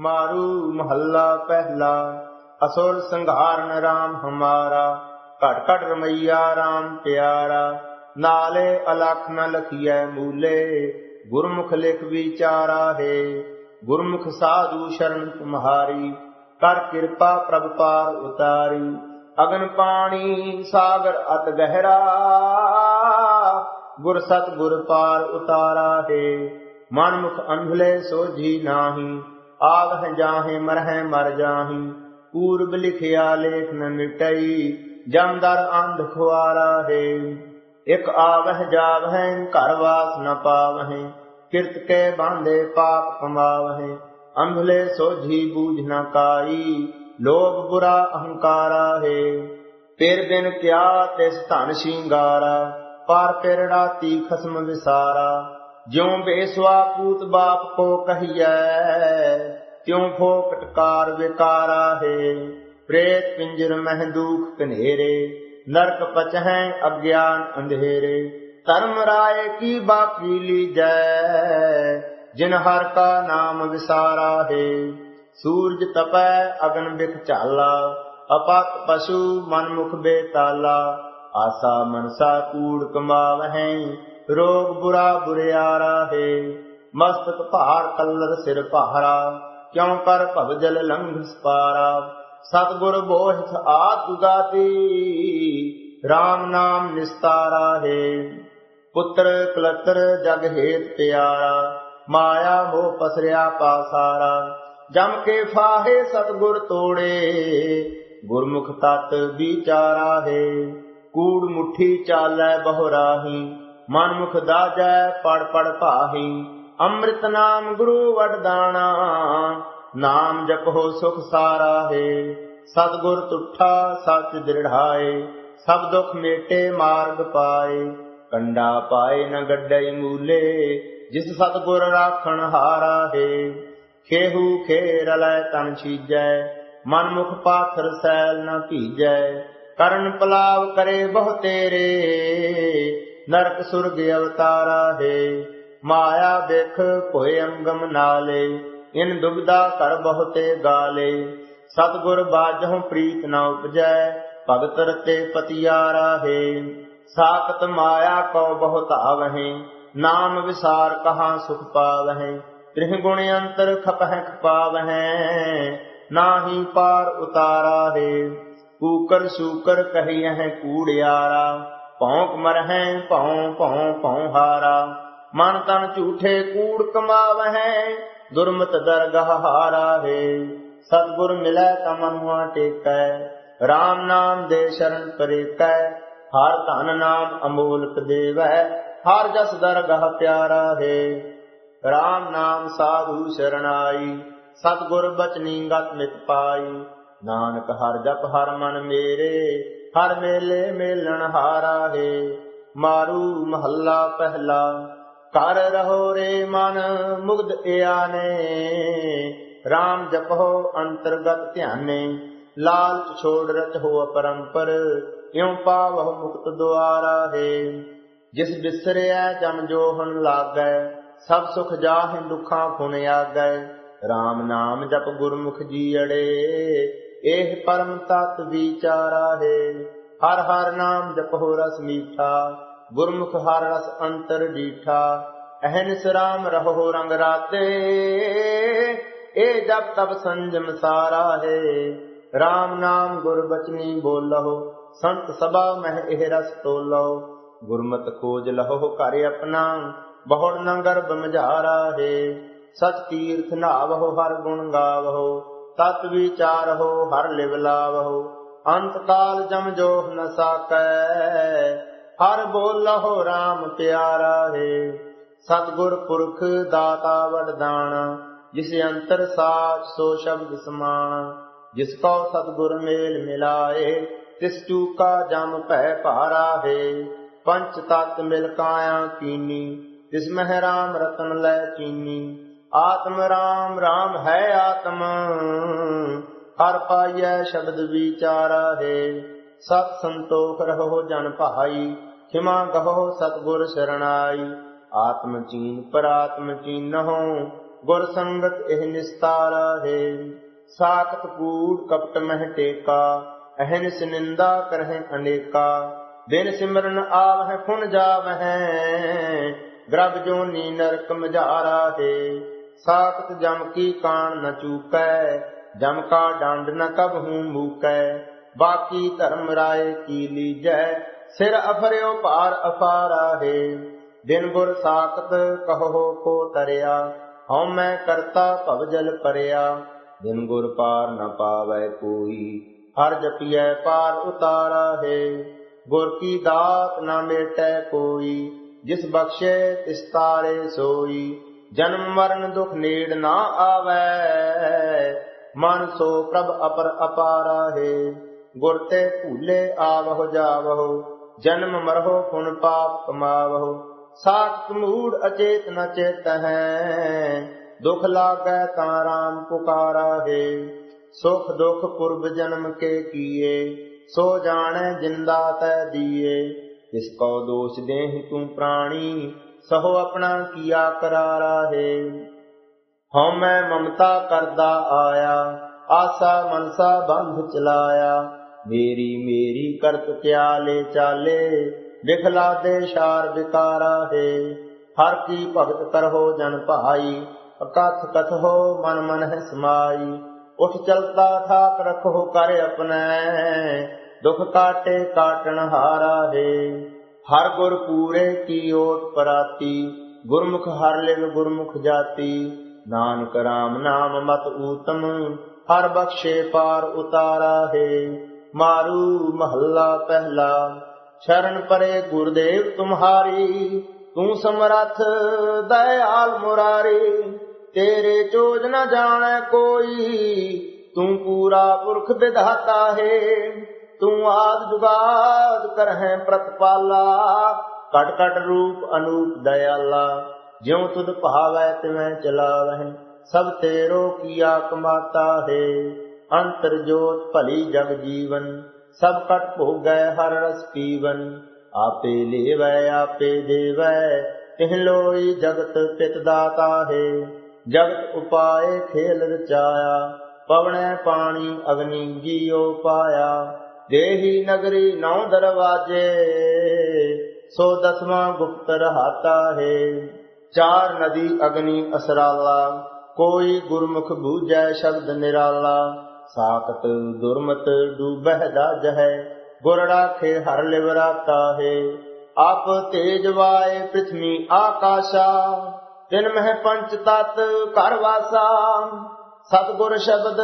ਮਾਰੂ ਮਹੱਲਾ ਪਹਿਲਾ, ਅਸੁਰ ਸੰਘਾਰਨ RAM ਹਮਾਰਾ ਘਟ ਘਟ ਰਮਈਆ RAM ਪਿਆਰਾ, ਨਾਲੇ ਅਲਖ ਨ ਲਖੀਐ ਮੂਲੇ, ਗੁਰਮੁਖ ਲਿਖ ਵਿਚਾਰਾ ਹੈ, ਗੁਰਮੁਖ ਸਾਧੂ ਸ਼ਰਨ ਤੁਮਹਾਰੀ, ਕਰ ਕਿਰਪਾ ਪ੍ਰਭ ਪਾਰ ਉਤਾਰੀ, ਅਗਨ ਪਾਣੀ ਸਾਗਰ ਅਤ ਗਹਿਰਾ, ਗੁਰ ਸਤ ਗੁਰ ਪਾਰ ਉਤਾਰਾ ਹੈ, ਮਨ ਮੁਖ ਅੰਧਲੇ ਸੋਝੀ ਨਾਹੀ ਆਵਹਿ ਜਾਹੇ, ਮਰਹਿ ਮਰ ਜਾਹੀ, ਪੂਰਬ ਲਿਖਿਆ ਲੇਖ ਨ ਮਿਟਈ ਜਮਦਰ ਅੰਧ ਖੁਆਰਾ ਹੈ। ਇਕ ਆਵਹਿ ਜਾਵਹਿ, ਘਰ ਵਾਸ ਨ ਪਾਵਹਿ, ਕਿਰਤ ਕੇ ਬਾਂਦੇ ਪਾਪ ਕਮਾਵਹਿ, ਅੰਧਲੇ ਸੋਝੀ ਬੂਝ ਨ ਕਾਈ, ਲੋਭ ਬੁਰਾ ਅਹੰਕਾਰਾ ਹੈ। ਪੇਰ ਬਿਨ ਕਿਆ ਤਿਸ ਧਨ ਸ਼ਿੰਗਾਰਾ, ਪਰ ਪੇਰ ਰਾਤੀ ਖਸਮ ਵਿਸਾਰਾ। ਜਿਉ ਬੇਸਵਾ ਪੂਤ ਬਾਪ ਕੋ ਕਹੀਐ, ਤਿਉ ਫੋਕਟਕਾਰ ਵਿਕਾਰਾ ਹੈ। ਪ੍ਰੇਤ ਪਿੰਜਰ ਮਹਿ ਦੁਖ ਕਨੇਰੇ ਨਰਕ ਪਚਹਿ ਅਗਿਆਨ ਅੰਧੇਰੇ। ਧਰਮ ਰਾਏ ਕੀ ਬਾਕੀ ਲੀਜੈ, ਜਿਨ ਹਰ ਕਾ ਨਾਮ ਵਿਸਾਰਾ ਹੈ। ਸੂਰਜ ਤਪੈ ਅਗਨ ਬਿਖ ਝਾਲਾ ਅਪਤ ਪਸ਼ੂ ਮਨ ਮੁਖ ਬੇਤਾਲਾ। ਆਸਾ ਮਨਸਾ ਕੂੜ ਕਮਾਵਹਿ ਰੋਗ ਬੁਰਾ ਬੁਰਿਆਰਾ ਹੈ ਮਸਤਕ ਭਾਰ ਕਲਰ ਸਿਰ ਭਾਰਾ, ਕਿਉ ਕਰ ਭਵਜਲ ਲੰਘ ਸਪਾਰਾ? ਸਤਗੁਰ ਬੋਹਿਥ ਆਦੁਗਾਤੀ RAM ਨਾਮ ਨਿਸਤਾਰਾ ਹੈ ਪੁੱਤਰ ਕਲਤਰ ਜਗ ਹੇਤ ਪਿਆਰਾ, ਮਾਇਆ ਮੋਹ ਪਸਰਿਆ ਪਾਸਾਰਾ ਜਮ ਕੇ ਫਾਹੇ ਸਤਗੁਰ ਤੋੜੇ, ਗੁਰਮੁਖ ਤਤ ਵਿਚਾਰਾ ਹੈ ਕੂੜ ਮੁਠੀ ਚਾਲੈ ਬਹੁ ਰਾਹੀ ਮਨ ਮੁਖ ਦਾਜੈ ਪੜ ਪੜ ਭਾਹੀ, ਅੰਮ੍ਰਿਤ ਨਾਮ ਗੁਰੂ ਵਡਦਾਣਾ ਨਾਮ ਜਪੋ ਸੁਖ ਸਾਰਾ ਹੈ ਸਤਗੁਰ ਤੁਠਾ ਸੱਚ ਦ੍ਰਿੜਾਏ ਸਭ ਦੁਖ ਮੇਟੇ ਮਾਰਗ ਪਾਏ। ਕੰਡਾ ਪਾਏ ਨ ਗੱਡਈ ਮੂਲੇ, ਜਿਸ ਸਤਗੁਰ ਰਾਖਣ ਹਾਰਾ ਹੈ ਖੇਹੂ ਖੇਰ ਲੈ ਤਨ ਛੀਜੈ ਮਨ ਮੁਖ ਪਾਥਰ ਸੈਲ ਨ ਭੀਜੈ। ਕਰਨ ਪਲਾਵ ਕਰੇ ਬਹੁ ਤੇਰੇ ਨਰਕ ਸੁਰਗ ਅਵਤਾਰਾ ਹੈ। ਮਾਇਆ ਬਿਖ ਭੋਏ ਅੰਗਮ ਨਾਲੇ, ਇਨ ਦੁਬਦਾ ਕਰ ਬਹੁਤੇ ਗਾਲੇ। ਸਤਗੁਰ ਬਾਝਹੁ ਪ੍ਰੀਤ ਨਾ ਉਪਜੈ, ਭਗਤ ਰਤੇ ਪਤਿਆਰਾ ਹੈ। ਸਾਖਤ ਮਾਇਆ ਕੋ ਬਹੁਤ ਆਵਹਿ ਨਾਮ ਵਿਸਾਰ ਕਹਾ ਸੁਖ ਪਾਵਹਿ। ਤ੍ਰਿਹ ਗੁਣ ਅੰਤਰ ਖਪਹਿ ਖਪਾਵਹਿ ਨਾਹੀ ਪਾਰ ਉਤਾਰਾ ਹੈ। ਕੂਕਰ ਸੂਕਰ ਕਹੀਐ ਕੂੜਿਆਰਾ ਭੌਂਕ ਮਰਹਿ ਭੌਂ ਭੌਂ ਭੌਂ ਹਾਰਾ। ਮਨ ਤਨ ਝੂਠੇ ਕੂੜ ਕਮਾਵਹਿ ਦੁਰਮਤ ਦਰਗਹ ਹਾਰਾ ਹੈ। ਸਤਗੁਰ ਮਿਲੈ ਤਮਨੁਆ ਟੇਕੈ RAM ਨਾਮ ਦੇ ਸ਼ਰਨ ਪਰੇਕੈ ਹਰ ਧਨ ਨਾਮ ਅਮੋਲਕ ਦੇਵੈ, ਹਰ ਜਸ ਦਰਗਹ ਪਿਆਰਾ ਹੈ। RAM ਨਾਮ ਸਾਧੂ ਸ਼ਰਣਾਈ ਸਤਗੁਰ ਬਚਨੀ ਗਤ ਮਿਤ ਪਾਈ। ਨਾਨਕ ਹਰ ਜਪ ਹਰ ਮਨ ਮੇਰੇ ਹਰ ਮੇਲੇ ਮੇਲਣ ਹਾਰਾ ਹੈ। ਮਾਰੂ ਮਹੱਲਾ ਪਹਿਲਾ। ਕਰ ਰਹੋ ਰੇ ਮਨ, ਮੁਗਧ ਇਆਨੇ। RAM ਜਪੋ ਅੰਤਰਗਤ ਧਿਆਨੇ। ਲਾਲਚ ਛੋੜ ਰਤ ਹੋ ਅਪਰੰਪਰ, ਇਉ ਪਾਵਹੁ ਮੁਕਤ ਦੁਆਰਾ ਹੈ। ਜਿਸ ਬਿਸਰਿਆ ਜਮ ਜੋਹਨ ਲਾਗੈ, ਸਭ ਸੁਖ ਜਾਹਿ ਦੁਖਾਂ ਫੁਨ ਆਗੈ। RAM ਨਾਮ ਜਪ ਗੁਰਮੁਖ ਜੀੜੇ ਇਹ ਪਰਮ ਤਤ ਵਿਚਾਰਾ ਹੈ। ਹਰ ਹਰ ਨਾਮ ਜਪੋ ਰਸ ਮੀਠਾ, ਗੁਰਮੁਖ ਹਰ ਰਸ ਅੰਤਰ ਡੀਠਾ। ਅਹਨਿਸ ਰਾਮ ਰਹੋ ਰੰਗ ਰਾਤੇ ਇਹ ਜਪ ਤਪ ਸੰਜਮ ਸਾਰਾ ਹੈ। RAM ਨਾਮ ਗੁਰ ਬਚਨੀ ਬੋਲਹੁ, ਸੰਤ ਸਭਾ ਮਹਿ ਇਹ ਰਸ ਤੋਲੋ ਗੁਰਮਤ ਖੋਜ ਲਹੋ ਘਰ ਆਪਣਾ, ਬਹੁੜ ਨੰਗਰ ਗਰਭ ਹੈ। ਸਚ ਤੀਰਥ ਨਾਵਹੁ ਹਰ ਗੁਣ ਗਾਵਹੁ। ਤਤ ਵਿਚਾਰਹੁ, ਹਰ ਲਿਵ ਲਾਵਹੁ, ਅੰਤ ਕਾਲ ਜਮ ਜੋਹ ਨ ਸਾਕੈ। ਹਰ ਬੋਲਹੁ RAM ਪਿਆਰਾ ਹੈ। ਸਤਗੁਰ ਪੁਰਖ ਦਾਤਾ ਵਰਦਾਨਾ ਜਿਸ ਅੰਤਰ ਸਾਚ ਸੋ ਸ਼ਬਦ ਸਮਾਣਾ ਜਿਸ ਕੋ ਸਤਗੁਰ ਮੇਲ ਮਿਲਾਏ, ਤਿਸ ਟੂਕਾ ਜਮ ਭੈ ਭਾਰਾ ਹੈ। ਪੰਚ ਤਤ ਮਿਲ ਕਾਇਆ ਕੀਨੀ, ਤਿਸ ਮਹਿ ਰਾਮ ਰਤਨ ਲੈ ਚੀਨੀ। ਆਤਮ ਰਾਮ ਰਾਮ ਹੈ ਆਤਮ। ਹਰ ਪਾਈਐ ਸ਼ਬਦ ਵਿਚਾਰਾ ਹੈ। ਸਤ ਸੰਤੋਖ ਰਹੋ ਜਨ ਭਾਈ। ਖਿਮਾ ਕਹੋ ਸਤਗੁਰ ਸ਼ਰਣਾਈ। ਆਤਮ ਚੀਨ ਪਰਾਤਮ ਚੀਨਹੁ ਗੁਰ ਸੰਗਤ ਇਹ ਨਿਸਤਾਰਾ ਹੈ। ਸਾਖਤ ਕੂੜ ਕਪਟ ਮਹਿ ਟੇਕਾ। ਅਹਨਿਸ ਨਿੰਦਾ ਕਰਹਿ ਅਨੇਕਾ। ਬਿਨ ਸਿਮਰਨ ਆਵਹਿ ਫੁਨ ਜਾਵਹਿ। ਗ੍ਰਭ ਜੋਨੀ ਨਰਕ ਮਝਾਰਾ ਹੈ। ਸਾਖਤ ਜਮ ਕੀ ਕਾਣ ਨ ਚੂਕੈ, ਜਮ ਕਾ ਡੰਡ ਨ ਕਬਹੂ ਮੂਕੈ। ਬਾਕੀ ਧਰਮ ਰਾਏ ਕੀ ਲੀਜੈ, ਸਿਰ ਅਫਰਿਓ ਭਾਰ ਅਫਾਰਾ ਹੈ। ਬਿਨ ਗੁਰ ਸਾਖਤ ਕਹੋ ਕੋ ਤਰਿਆ, ਹਉ ਮੈਂ ਕਰਤਾ ਭਵ ਜਲ ਪਰਿਆ। ਬਿਨ ਗੁਰ ਪਾਰ ਨ ਪਾਵੈ ਕੋਈ, ਹਰ ਜਪੀਐ ਪਾਰ ਉਤਾਰਾ ਹੈ। ਗੁਰ ਕੀ ਦਾਤ ਨ ਮੇਟੈ ਕੋਈ, ਜਿਸ ਬਖਸ਼ੇ ਤਿਸ ਤਾਰੇ ਸੋਈ। ਜਨਮ ਮਰਨ ਦੁਖ ਨੇੜ ਨਾ ਆਵੈ। ਮਨ ਸੋ ਪ੍ਰਭ ਅਪਰ ਅਪਾਰਾ ਹੈ। ਗੁਰ ਤੇ ਭੂਲੇ ਆਵਹੁ ਜਾਵਹੁ। ਜਨਮ ਮਰਹੁ ਪੁਨ ਪਾਪ ਕਮਾਵਹੁ। ਸਾਖਤ ਮੂੜ ਅਚੇਤ ਨ ਚੇਤ ਹੈ ਦੁਖ ਲਾਗੈ ਤਾਂ ਰਾਮ ਪੁਕਾਰਾ ਹੈ। ਸੁਖ ਦੁਖ ਪੁਰਬ ਜਨਮ ਕੇ ਕੀਏ। ਸੋ ਜਾਣੈ ਜਿੰਦਾ ਤੈ ਦੀਏ। ਇਸ ਕੋ ਦੋष ਦੇਹ ਤੂੰ ਪ੍ਰਾਣੀ। ਸਹੋ ਆਪਣਾ ਕੀਆ ਕਰਾਰਾ ਹੈ। ਹਉ ਮੈਂ ਮਮਤਾ ਕਰਦਾ ਆਇਆ, ਆਸਾ ਮਨਸਾ ਬੰਧ ਚਲਾਇਆ। ਮੇਰੀ ਮੇਰੀ ਕਰਤ ਕਿਆ ਚਾਲੇ, ਵਿਖਲਾ ਦੇ ਸ਼ਾਰ ਵਿਕਾਰਾ ਹੈ। ਹਰ ਕੀ ਭਗਤ ਕਰਹੋ ਜਨ ਭਾਈ, ਅਕਥ ਹੋ ਮਨ ਮਨ ਹੈ ਸਮਾਈ। ਉਠ ਚਲਤਾ ਠਾਕ ਰਖੋ ਕਰ ਆਪਣੈ, ਦੁਖ ਕਾਟੇ ਕਾਟਣ ਹਾਰਾ ਹੈ। ਹਰ ਗੁਰ ਪੂਰੇ ਕੀ ਓਟ ਪਰਾਤੀ, ਗੁਰਮੁਖ ਹਰ ਲਿਵ ਗੁਰਮੁਖ ਜਾਤੀ। ਨਾਨਕ ਰਾਮ ਨਾਮ ਮਤ ਊਤਮ, ਹਰ ਬਖਸ਼ੇ ਪਾਰ ਉਤਾਰਾ ਹੈ। ਮਾਰੂ ਮਹੱਲਾ ਪਹਿਲਾ, ਸ਼ਰਨ ਪਰੇ ਗੁਰਦੇਵ ਤੁਮਹਾਰੀ। ਤੂੰ ਸਮਰਥ ਦਇਆਲ ਮੁਰਾਰੀ, ਤੇਰੇ ਚੋਜ ਨ ਜਾਣੈ ਕੋਈ। ਤੂੰ ਪੂਰਾ ਪੁਰਖ ਵਿਧਾਤਾ ਹੈ। ਤੂੰ ਆਦ ਜੁਗਾਦ ਕਰਹਿ ਪ੍ਰਤਪਾਲਾ ਕਟ ਕਟ ਰੂਪ ਅਨੂਪ ਦਇਆਲਾ। ਜਿਉ ਤੁਧ ਭਾਵੈ ਤਿਵੇਂ ਚਲਾਵਹਿ, ਸਭ ਤੇਰੋ ਕੀਆ ਕਮਾਤਾ ਹੈ। ਅੰਤਰ ਜੋਤ ਭਲੀ ਜਗ ਜੀਵਨ, ਸਭ ਕਟ ਭੋਗੈ ਹਰ ਰਸ ਪੀਵਨ। ਆਪੇ ਲੇਵੈ, ਆਪੇ ਦੇਵੈ, ਤਿਹ ਲੋਈ ਜਗਤ ਪਿਤ ਦਾਤਾ ਹੈ। ਜਗਤ ਉਪਾਏ ਖੇਲ ਰਚਾਇਆ, ਪਵਣੈ ਪਾਣੀ ਅਗਨੀ ਜੀਉ ਪਾਇਆ। ਦੇਹੀ ਨਗਰੀ ਨੌ ਦਰਵਾਜੇ, ਸੋ ਦਸਵਾਂ ਗੁਪਤ ਰਹਾਤਾ ਹੈ। ਚਾਰ ਨਦੀ ਅਗਨੀ ਅਸਰਾਲਾ, ਕੋਈ ਗੁਰਮੁਖ ਬੂਝੈ ਸ਼ਬਦ ਨਿਰਾਲਾ। ਸਾਖਤ ਦੁਰਮਤ ਡੂਬਹਿ ਦਾਜ ਹੈ ਗੁਰ ਰਾਖੇ ਹਰ ਲਿਵ ਰਾਤਾ ਹੈ। ਆਪ ਤੇਜ ਵਾਏ ਪ੍ਰਿਥਵੀ ਆਕਾਸ਼ਾ, ਤਿਨ ਮਹਿ ਪੰਚ ਤਤ ਘਰ ਵਾਸਾ। ਸਤਗੁਰ ਸ਼ਬਦ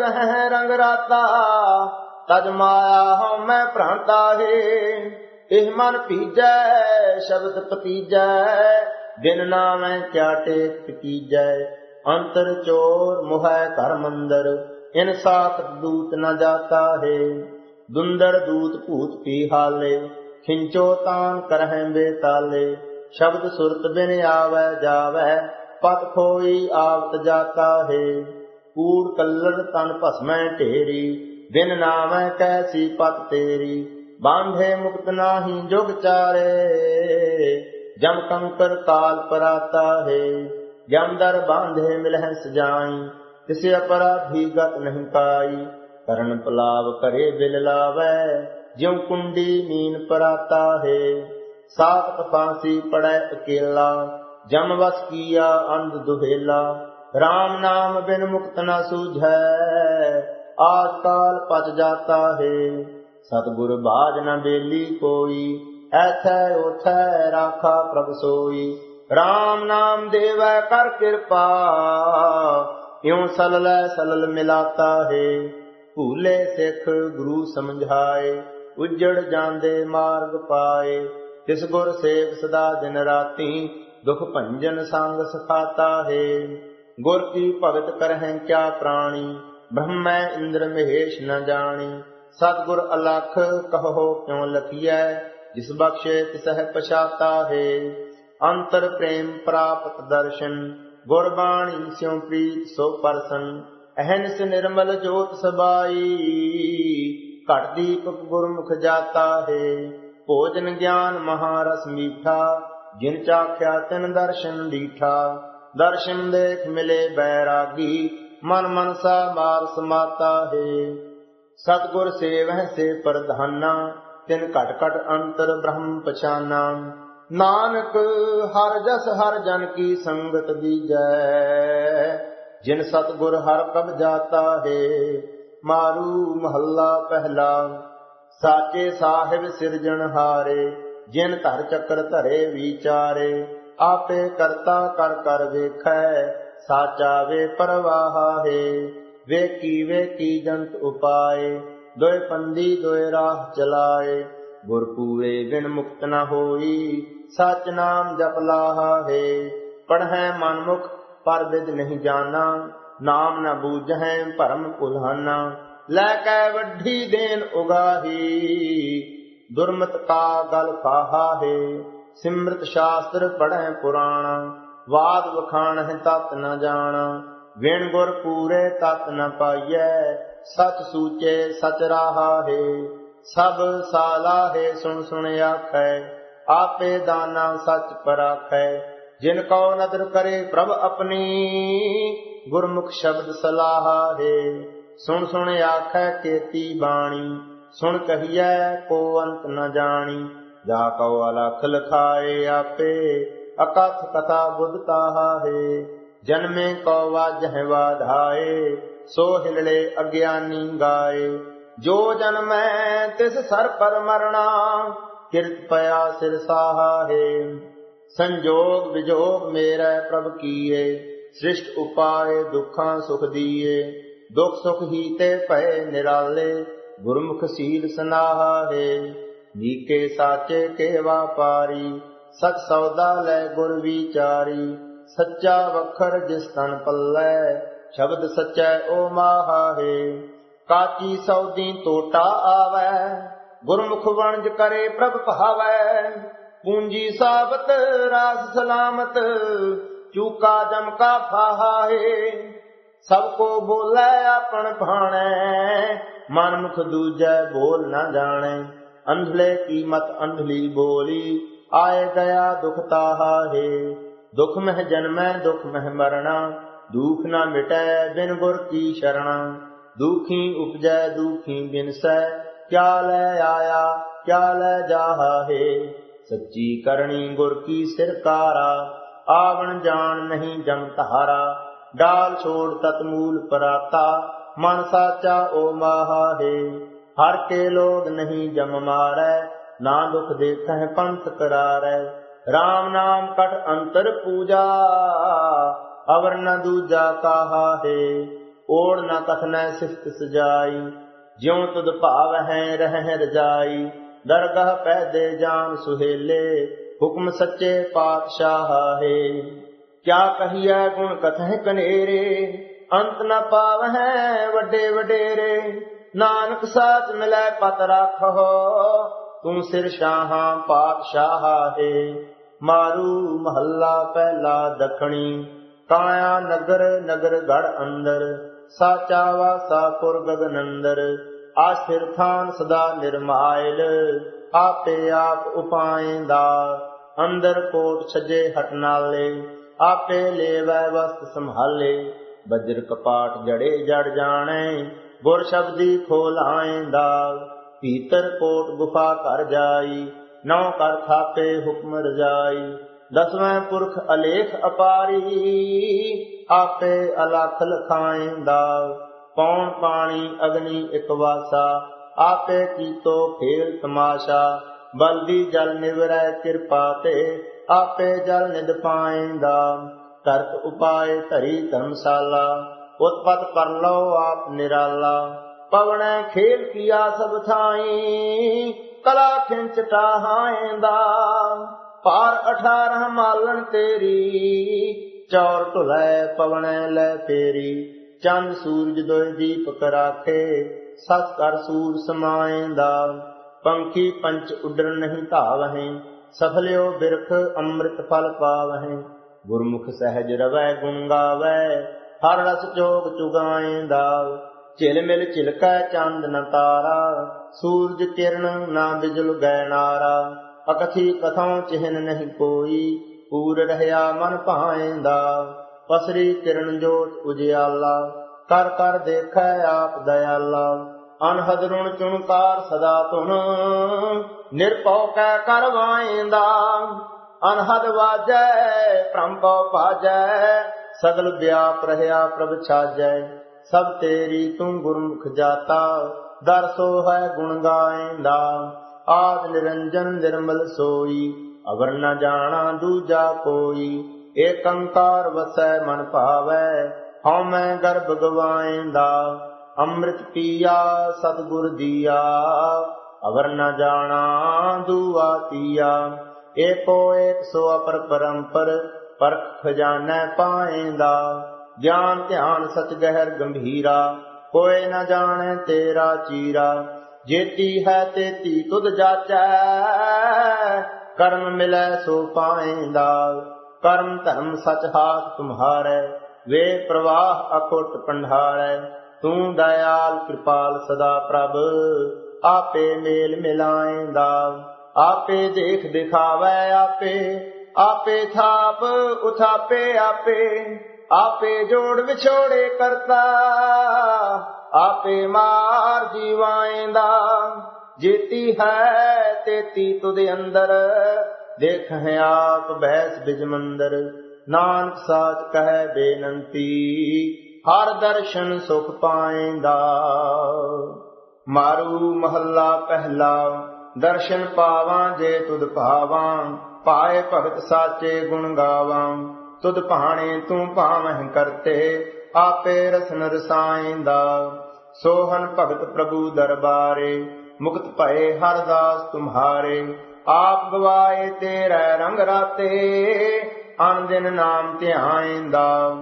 ਰਹਿ ਰੰਗ ਰਾਤਾ ਤਜ ਮਾਇਆ ਹਉ ਮੈਂ ਭ੍ਰਾਂਤਾ ਹੈ ਇਹ ਮਨ ਪੀਜੈ, ਸ਼ਬਦ ਪਤੀਜੈ। ਬਿਨ ਨਾਮੈ ਕਿਆ ਟੇਕ ਅੰਤਰ ਚੋਰ ਮੁਹੈ ਘਰ ਮੰਦਰ। ਇਨ ਸਾਖਤ ਦੂਤ ਨ ਜਾਤਾ ਹੈ ਦੁੰਦਰ ਦੂਤ ਭੂਤ ਪੀ ਹਾਲੇ। ਖਿੰਚੋ ਤਾਨ ਕਰਹਿ ਬੇਤਾਲੇ। ਸ਼ਬਦ ਸੁਰਤ ਬਿਨ ਆਵੈ ਜਾਵੈ। ਪਤ ਖੋਈ ਆਵਤ ਜਾਤਾ ਹੈ ਕੂੜ ਕੱਲੜ ਤਨ ਭਸਮੈ ਢੇਰੀ। ਬਿਨ ਨਾਮੈ ਕੈਸੀ ਪਤ ਤੇਰੀ ਬਾਂਧੇ ਮੁਕਤ ਨਾਹੀ ਜੁਗ ਚਾਰੇ। ਜਮ ਕੰਕਰ ਕਾਲ ਪਰਾਤਾ ਹੈ, ਜਮ ਦਰ ਬਾਂਧੇ ਮਿਲਹਿ ਸਜਾਈ ਕਿਸੇ ਅਪਰਾਧੀ ਗਤ ਨਹੀਂ ਪਾਈ। ਕਰਨ ਪਲਾਵ ਕਰੇ ਬਿਲ ਲਾਵੈ, ਜਿਉ ਕੁੰਡੀ ਨੀਨ ਪਰਾਤਾ ਹੈ। ਸਾਖਤ ਫਾਂਸੀ ਪੜੈ ਅਕੇਲਾ, ਜਮ ਵਸ ਕੀਆ ਅੰਧ ਦੁਹੇਲਾ। RAM ਨਾਮ ਬਿਨ ਮੁਕਤ ਨਾ ਸੂਝੈ ਆਜ ਕਾਲ ਪਚ ਜਾਤਾ ਹੈ। ਸਤਿਗੁਰ ਬਾਜ ਨ ਬੇਲੀ ਕੋਈ, ਐਥੈ ਉਥੈ ਰਾਖਾ ਪ੍ਰਭ ਸੋਈ। RAM ਨਾਮ ਦੇਵੈ ਕਰ ਕਿਰਪਾ, ਇਉ ਸਲਲੈ ਸਲਲ ਮਿਲਾਤਾ ਭੂਲੇ ਸਿੱਖ ਗੁਰੂ ਸਮਝਾਏ, ਉਜੜ ਜਾਂਦੇ ਮਾਰਗ ਪਾਏ। ਤਿਸ ਗੁਰ ਸੇਵ ਸਦਾ ਦਿਨ ਰਾਤੀ, ਦੁਖ ਭੰਜਨ ਸੰਗ ਸਖਾਤਾ ਹੈ। ਗੁਰ ਕੀ ਭਗਤ ਕਰਹਿ ਕਿਆ ਪ੍ਰਾਣੀ ਬ੍ਰਹਮੈ ਇੰਦਰ ਮਹੇਸ਼ ਨ ਜਾਣੀ। ਸਤਗੁਰ ਅਲਖ ਕਹੋ ਕਿਉ ਲਖੀਐ? ਜਿਸ ਬਖਸ਼ੇ ਤਿਸਹਿ ਪਛਾਤਾ ਹੈ। ਅੰਤਰ ਪ੍ਰੇਮ ਪ੍ਰਾਪਤ ਦਰਸ਼ਨ, ਗੁਰਬਾਣੀ ਸਿਉ ਪ੍ਰੀਤ ਸੋ ਪਰਸਨ। ਅਹਨਿਸ ਨਿਰਮਲ ਜੋਤ ਸਬਾਈ, ਘਟ ਦੀਪਕ ਗੁਰਮੁਖ ਜਾਤਾ ਹੈ। ਭੋਜਨ ਗਿਆਨ ਮਹਾਰਸ ਮੀਠਾ, ਜਿਨ ਚਾਖਿਆ ਤਿਨ ਦਰਸ਼ਨ ਦੀਠਾ ਦਰਸ਼ਨ ਦੇਖ ਮਿਲੇ ਬੈਰਾਗੀ ਮਨ ਮਨਸਾ ਮਾਰ ਸਮਾਤਾ ਹੈ। ਸਤਗੁਰ ਸੇਵਹਿ ਸੇ ਪ੍ਰਧਾਨਾ, ਤਿਨ ਘਟ ਘਟ ਅੰਤਰ ਬ੍ਰਹਮ ਪਛਾਨਾ। ਨਾਨਕ ਹਰ ਜਸ ਹਰ ਜਨ ਕੀ ਸੰਗਤ ਦੀਜੈ ਜਿਨ ਸਤਗੁਰ ਹਰ ਕਬ ਜਾਤਾ ਹੈ, ਮਾਰੂ ਮਹੱਲਾ ਪਹਿਲਾ। ਸਾਚੇ ਸਾਹਿਬ ਸਿਰਜਣ ਹਾਰੇ, ਜਿਨ ਧਰ ਚੱਕਰ ਧਰੇ ਵਿਚਾਰੇ, ਆਪੇ ਕਰਤਾ ਕਰ ਕਰ ਵੇਖੈ। ਸਾਚਾ ਵੇ ਪਰਵਾਹ ਹੈ ਵੇਖੀ ਵੇਖੀ ਜੰਤ ਉਪਾਏ ਦੋਇ ਪੰਦੀ ਦੋਇ ਰਾਹ ਚਲਾਏ ਗੁਰ ਪੂਰੇ ਬਿਨ ਮੁਕਤ ਨ ਹੋਈ ਸਚ ਨਾਮ ਜਪ ਲਾਹਾ ਹੈ ਪੜ੍ਹੈ ਮਨ ਮੁਖ ਪਰ ਵਿਦ ਨਹੀਂ ਜਾਣਾ ਨਾਮ ਨ ਬੂਝੈ ਭਰਮ ਭੁਲਾਨਾ ਲੈ ਕੈ ਵੱਢੀ ਦੇਨ ਉਗਾਹੀ ਦੁਰਮਤ ਕਾ ਗਲ ਫਾਹਾ ਹੈ ਸਿਮਰਤ ਸ਼ਾਸਤਰ ਪੜ੍ਹੈ ਪੁਰਾਣਾ ਵਾਦ ਵਖਾਣ ਹੈ ਤਤ ਨ ਜਾਣਾ। ਵਿਣ ਗੁਰ ਪੂਰੇ ਤਤ ਨ ਪਾਈਐ। ਸਚ ਸੂਚੇ ਸਚ ਰਾਹਾ ਹੈ। ਸਭ ਸਾਲਾ ਹੈ ਸੁਣ ਸੁਣ ਆਖੈ। ਆਪੇ ਦਾਨਾ ਸਚ ਪਰਾਖੈ ਜਿਨ ਕੋ ਨਦਰ ਕਰੇ ਪ੍ਰਭ ਆਪਣੀ, ਗੁਰਮੁਖ ਸ਼ਬਦ ਸਲਾਹਾ ਹੈ। ਸੁਣ ਸੁਣ ਆਖੈ ਕੇਤੀ ਬਾਣੀ। ਸੁਣ ਕਹੀਐ ਕੋ ਅੰਤ ਨ ਜਾਣੀ। ਜਾ ਕਉ ਅਲਖ ਲਖਾਏ ਆਪੇ। ਅਕਥ ਕਥਾ ਬੁੱਧ ਤਾਹਾ ਹੈ। ਜਨਮੇ ਕੋ ਵਾਜਹਿ ਵਾਧਾਏ, ਸੋ ਹਿਲੜੇ ਅਗਿਆਨੀ ਗਾਏ। ਜੋ ਜਨਮੈ ਤਿਸ ਸਰ ਪਰ ਮਰਣਾ, ਕਿਰਤ ਪਿਆ ਸਿਰ ਸਾਹਾ ਹੈ। ਸੰਜੋਗ ਵਿਜੋਗ ਮੇਰਾ ਪ੍ਰਭ ਕੀਏ, ਸ੍ਰਿਸ਼ਟ ਉਪਾਏ ਦੁੱਖਾਂ ਸੁਖ ਦੀਏ। ਦੁਖ ਸੁਖ ਹੀ ਤੇ ਭਏ ਨਿਰਾਲੇ, ਗੁਰਮੁਖ ਸੀਲ ਸਨਾਹਾ ਹੈ। ਨੀਕੇ ਸਾਚੇ ਕੇ ਵਾਪਾਰੀ ਸਤ ਸੌਦਾ ਲੈ ਗੁਰ ਵਿਚਾਰੀ, ਸੱਚਾ ਵਖਰ ਜਿਸ ਤਨ ਪੱਲੇ, ਸ਼ਬਦ ਸੱਚੈ ਓ ਮਾਹਾ ਕਾਚੀ ਸੌਦੀ ਟੋਟਾ ਆਵੈ, ਗੁਰਮੁਖ ਵਣਜ ਕਰੇ ਪ੍ਰਭ ਭਾਵੈ। ਪੂੰਜੀ ਸਾਬਤ ਰਾਸ ਸਲਾਮਤ, ਚੂਕਾ ਜਮਕਾ ਕਾ ਫਾਹਾ ਸਭ ਕੋ ਬੋਲੇ ਆਪਣ ਭਾਣੈ, ਮਨ ਮੁਖ ਦੂਜੈ ਬੋਲ ਨਾ ਜਾਣੈ। ਅੰਧਲੇ ਕੀਮਤ ਅੰਧਲੀ ਬੋਲੀ ਆਏ ਗਿਆ ਦੁਖ ਤਾਹਾ ਹੈ। ਦੁਖ ਮਹਿ ਜਨਮੈ, ਦੁਖ ਮਹਿ ਮਰਣਾ। ਦੁਖ ਨਾ ਮਿਟੈ ਬਿਨ ਗੁਰ ਕੀ ਸ਼ਰਣਾ। ਦੁਖੀ ਉਪਜੈ, ਦੁਖੀ ਬਿਨਸੈ। ਕਿਆ ਲੈ ਆਇਆ, ਕਿਆ ਲੈ ਜਾਹਾ ਹੈ। ਸੱਚੀ ਕਰਨੀ ਗੁਰ ਕੀ ਸਿਰਕਾਰਾ ਆਵਣ ਜਾਣ ਨਹੀਂ ਜਮ ਧਾਰਾ। ਡਾਲ ਛੋੜ ਤਤ ਮੂਲ ਪਰਾਤਾ। ਮਨ ਸਾਚਾ ਓ ਮਾਹਾ ਹੈ। ਹਰ ਕੇ ਲੋਗ ਨਹੀਂ ਜਮ ਮਾਰੈ। ਨਾ ਦੁਖ ਦੇਖੈ ਪੰਥ ਕਰਾਰੈ। RAM ਨਾਮ ਕਟ ਅੰਤਰ ਪੂਜਾ, ਅਵਰ ਨ ਦੂਜਾ ਕਾਹਾ ਹੈ। ਓੜ ਨ ਕਥਨੈ ਸਿਫਤ ਸਜਾਈ, ਜਿਉ ਤੁਧ ਭਾਵ ਹੈ ਰਹਿ ਰਜਾਈ। ਦਰਗਾਹ ਪੈਦੇ ਜਾਨ ਸੁਹੇਲੇ, ਹੁਕਮ ਸੱਚੇ ਪਾਤਸ਼ਾਹ ਹੈ। ਕਿਆ ਕਹੀਐ ਗੁਣ ਕਥੈ ਕਨੇਰੇ, ਅੰਤ ਨ ਪਾਵਹਿ ਵੱਡੇ ਵਡੇਰੇ। ਨਾਨਕ ਸਾਚ ਮਿਲੈ ਪਤ ਰਾਖੋ ਤੂੰ ਸਿਰ ਸ਼ਾਹਾਂ ਪਾਤਸ਼ਾਹ ਹੈ ਮਾਰੂ ਮਹੱਲਾ ਪਹਿਲਾ ਦਖਣੀ ਕਾਇਆ ਨਗਰ ਨਗਰ ਗੜ ਅੰਦਰ ਸਾਚਾ ਵਾਸਾ ਪੁਰ ਗਗਨ ਅੰਦਰ ਆਸਿਰ ਥਾਨ ਸਦਾ ਨਿਰਮਾਇਲ ਆਪੇ ਆਪ ਉਪਾਇਂਦਾ ਅੰਦਰ ਕੋਟ ਛਜੇ ਹਟ ਨਾਲੇ ਆਪੇ ਲੇਵੈ ਵਸਤ ਸੰਭਾਲੇ ਬਜਰ ਕਪਾਟ ਜੜੇ ਜੜ ਜਾਣੈ ਗੁਰ ਸ਼ਬਦੀ ਖੋਲਾਇਂਦਾ ਭੀਤਰ ਕੋਟ ਗੁਫਾ ਕਰ ਜਾਈ, ਨੌ ਕਰ ਥਾਪੇ ਹੁਕਮ ਰਜਾਈ। ਦਸਵੇਂ ਪੁਰਖ ਅਲੇਖ ਅਪਾਰੀ, ਆਪੇ ਅਲਖ ਲਖਾਇਂਦਾ ਪੌਣ ਪਾਣੀ ਅਗਨੀ ਇਕ ਆਪੇ ਕੀਤੋ ਖੇਲ ਤਮਾਸ਼ਾ। ਬਲਦੀ ਜਲ ਨਿਵਰੈ ਕਿਰਪਾ ਤੇ, ਆਪੇ ਜਲ ਨਿਦ ਪਾਇਂਦਾ ਕਰਤ ਉਪਾਏ ਧਰੀ ਧਰਮਸ਼ਾਲਾ, ਉਤਪਤ ਕਰ ਲਓ ਆਪ ਨਿਰਾਲਾ। ਪਵਣੈ ਖੇਲ ਕੀਆ ਸਭ ਥਾਈ, ਕਲਾ ਖਿੰਚ ਟਾਹਾਇਂਦਾ ਪਾਰ 18 ਮਾਲਣ ਤੇਰੀ, ਚੌਰ ਢੁਲੈ ਪਵਣੈ ਲੈ ਫੇਰੀ। ਚੰਦ ਸੂਰਜ ਦੋਇ ਦੀਪਕ ਰਾਖੇ ਸਤ ਕਰ ਸੂਰ ਸਮਾਏਂਦਾ। ਪੰਖੀ ਪੰਚ ਉਡਰ ਨਹੀਂ ਧਾਵਹਿ, ਸਫਲਿਓ ਬਿਰਖ ਅੰਮ੍ਰਿਤ ਫਲ ਪਾਵਹਿ। ਗੁਰਮੁਖ ਸਹਿਜ ਰਵੈ, ਗੁਣ ਗਾਵੈ, ਹਰ ਰਸ ਚੋਗ ਚੁਗਾਏਂਦਾ। ਚਿਲ ਮਿਲ ਝਿਲਕੈ ਚੰਦ ਨ ਤਾਰਾ, ਸੂਰਜ ਕਿਰਨ ਨਾ ਬਿਜਲ ਗੈਨਾਰਾ ਅਕਥੀ ਕਥਾਂ ਚਿਹਨ ਨਹੀਂ ਕੋਈ, ਪੂਰ ਰਹਿਆ ਮਨ ਭਾਏਂਦਾ ਪਸਰੀ ਕਿਰਨ ਜੋਤ ਉਜਿਆਲਾ, ਕਰ ਕਰ ਦੇਖੈ ਆਪ ਦਇਆਲਾ। ਅਨਹਦ ਰੁਣ ਚੁਣਕਾਰ ਸਦਾ ਤੁਨ ਨਿਰਭਉ ਕੈ ਕਰਵਾਏਂਦਾ ਅਨਹਦ ਵਾਜੈ ਪ੍ਰੰਭਉ ਭਾਜੈ, ਸਗਲ ਵਿਆਪ ਰਹਾ ਪ੍ਰਭ ਛਾਜੈ। ਸਭ ਤੇਰੀ ਤੂੰ ਗੁਰਮੁਖ ਜਾਤਾ ਦਰਸੋ ਹੈ ਗੁਣ ਗਾਏਂਦਾ ਆਦ ਨਿਰੰਜਨ ਨਿਰਮਲ ਸੋਈ, ਅਵਰ ਨ ਜਾਣਾ ਦੂਜਾ ਕੋਈ, ਏਕੰਕਾਰ ਵਸੈ ਮਨ ਭਾਵੈ, ਹਉ ਮੈਂ ਗਰਭ ਗਵਾਏਂਦਾ ਅੰਮ੍ਰਿਤ ਪੀਆ, ਸਤਿਗੁਰ ਦੀਆ, ਅਵਰ ਨ ਜਾਣਾ ਦੂਆ ਤੀਆ, ਏਕੋ ਏਕ ਸੋ ਅਪਰ ਪਰੰਪਰ, ਪਰਖ ਖਜ਼ਾਨੈ ਪਾਏਂਦਾ ਗਿਆਨ ਧਿਆਨ ਸਚ ਗਹਿਰ ਗੰਭੀਰਾ ਕੋਈ ਨਾ ਜਾਣੈ ਤੇਰਾ ਚੀਰਾ। ਜੇਤੀ ਹੈ ਤੇਤੀ, ਤੁਧ ਜਾਚੈ, ਕਰਮ ਮਿਲੈ ਸੋ ਪਾਏਂਦਾ ਕਰਮ ਧਰਮ ਸਚ ਹਾਥ ਤੁਮਹਾਰੈ, ਵੇ ਪ੍ਰਵਾਹ ਅਕੁੱਟ ਪੰਢਾਰੈ ਤੂੰ ਦਇਆਲ ਕਿਰਪਾਲ ਸਦਾ ਪ੍ਰਭ, ਆਪੇ ਮੇਲ ਮਿਲਾਏਂਦਾ ਆਪੇ ਦੇਖ ਦਿਖਾਵੈ ਆਪੇ ਆਪੇ ਥਾਪ, ਉਥਾਪੇ ਆਪੇ। ਆਪੇ ਜੋੜ ਵਿਛੋੜੇ ਕਰਤਾ, ਆਪੇ ਮਾਰ ਜੀਵਾਏਂਦਾ। ਜੀਤੀ ਹੈ ਤੇਤੀ ਤੁਦੇ ਅੰਦਰ ਦੇਖ ਹੈ ਆਪ ਬੈਸ ਬਿਜ ਮੰਦਰ। ਨਾਨਕ ਸਾਚ ਕਹੈ ਬੇਨੰਤੀ, ਹਰ ਦਰਸ਼ਨ ਸੁਖ ਪਾਏਂਦਾ। ਮਾਰੂ ਮਹੱਲਾ ਪਹਿਲਾ, ਦਰਸ਼ਨ ਪਾਵਾਂ ਜੇ ਤੁਧ ਭਾਵਾਂ, ਪਾਏ ਭਗਤ ਸਾਚੇ ਗੁਣ ਗਾਵਾਂ। ਤੁਧ ਭਾਣੇ ਤੂੰ ਭਾਵਹਿ ਕਰਤੇ, ਆਪੇ ਰਸਨ ਰਸਾਇਂਦਾ। ਸੋਹਨ ਭਗਤ ਪ੍ਰਭੂ ਦਰਬਾਰੇ, ਮੁਕਤ ਭਏ ਹਰਦਾਸ ਤੁਮਹਾਰੇ। ਆਪ ਗਵਾਏ ਤੇਰੇ ਰੰਗ ਰਾਤੇ, ਅਨ ਦਿਨ ਨਾਮ ਧਿਆਇਂਦਾ।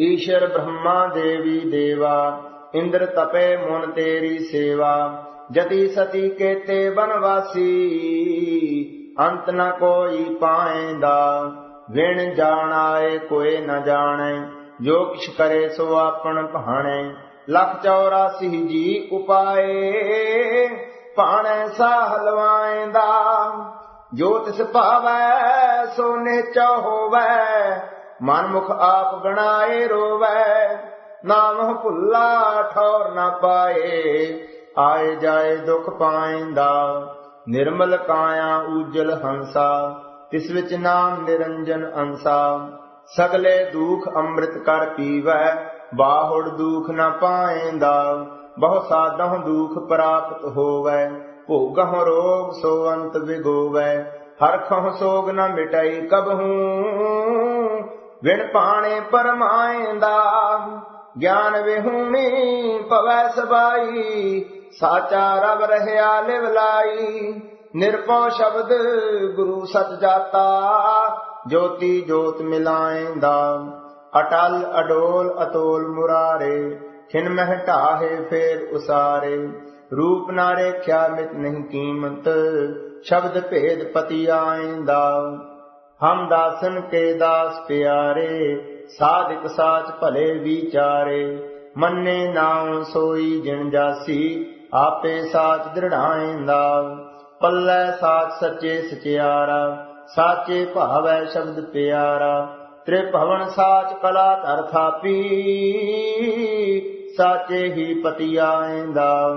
ਈਸ਼ਰ ਬ੍ਰਹਮਾ ਦੇਵੀ ਦੇਵਾ, ਇੰਦਰ ਤਪੇ ਮਨ ਤੇਰੀ ਸੇਵਾ। ਜਤੀ ਸਤੀ ਕੇਤੇ ਬਨਵਾਸੀ, ਅੰਤ ਨ ਕੋਈ ਪਾਏਂਦਾ ਵਿਣ ਜਾਣਾਏ ਕੋਈ ਨ ਜਾਣੈ, ਜੋ ਕਿਛ ਕਰੇ ਸੋ ਆਪਣ ਭਾਣੈ। ਲਖ 84 ਜੀ ਉਪਾਏ, ਭਾਣੈ ਸਾਹ ਲਵਾਏਂਦਾ। ਜੋ ਤਿਸ ਭਾਵੈ, ਸੋ ਨਿਚਾ ਹੋਵੈ। ਮਨ ਮੁਖ ਆਪ ਗਣਾਏ ਰੋਵੈ, ਨਾਮ ਭੁੱਲਾ ਠੌਰ ਨਾ ਪਾਏ। ਆਏ ਜਾਏ ਦੁਖ ਪਾਇੰਦਾ ਨਿਰਮਲ ਕਾਇਆ ਉਜਲ ਹੰਸਾ। ਤਿਸ ਵਿੱਚ ਨਾਮ ਨਿਰੰਜਨ ਅੰਸਾ। ਸਗਲੇ ਦੁਖ ਅੰਮ੍ਰਿਤ ਕਰ ਪੀਵੈ, ਬਾਹੁੜ ਦੁਖ ਨਾ ਪਾਇੰਦਾ ਬਹੁ ਸਾਧਹੁ ਦੁਖ ਪ੍ਰਾਪਤ ਹੋਵੈ, ਭੋਗਹੁ ਰੋਗ ਸੋ ਅੰਤ ਵਿਗੋਵੈ। ਹਰਖਹੁ ਸੋਗ ਨ ਮਿਟਾਈ ਕਬਹੂ ਵਿਣ ਪਾਣੇ ਪਰਮਾਇੰਦਾ ਗਿਆਨ ਵਿਹੂਣੀ ਪਵੈ ਸਬਾਈ, ਸਾਚਾ ਰਬ ਰਹਿਆ ਲਿਵ ਲਾਈ ਨਿਰਪਉ ਸ਼ਬਦ ਗੁਰੂ ਸਤ ਜਾਤਾ ਜੋਤੀ ਜੋਤ ਮਿਲਾਏਂਦਾ। ਅਟਲ ਅਡੋਲ ਅਤੋਲ ਮੁਰਾਰੇ, ਖਿਨ ਮਹਿ ਢਾਹੇ ਫੇਰ ਉਸਾਰੇ। ਰੂਪ ਨਾ ਰੇਖਿਆ ਮਿਤ ਨਹੀਂ ਕੀਮਤ, ਸ਼ਬਦ ਭੇਦ ਪਤੀ ਆਇਂਦਾ ਹਮ ਦਾਸਨ ਕੇ ਦਾਸ ਪਿਆਰੇ, ਸਾਧਿਕ ਸਾਚ ਭਲੇ ਵਿਚਾਰੇ। ਮੰਨੇ ਨਾਮ ਸੋਈ ਜਿਨ ਜਾਸੀ, ਆਪੇ ਸਾਚ ਦ੍ਰਿੜਾਇਂਦਾ ਪੱਲੇ ਸਾਚ ਸੱਚੇ ਸਚਿਆਰਾ, ਸਾਚੇ ਭਾਵੈ ਸ਼ਬਦ ਪਿਆਰਾ। ਤ੍ਰਿਭਵਨ ਸਾਚ ਕਲਾ ਧਰ ਥਾਪੀ, ਸਾਚੇ ਹੀ ਪਤੀ ਆਇਂਦਾ।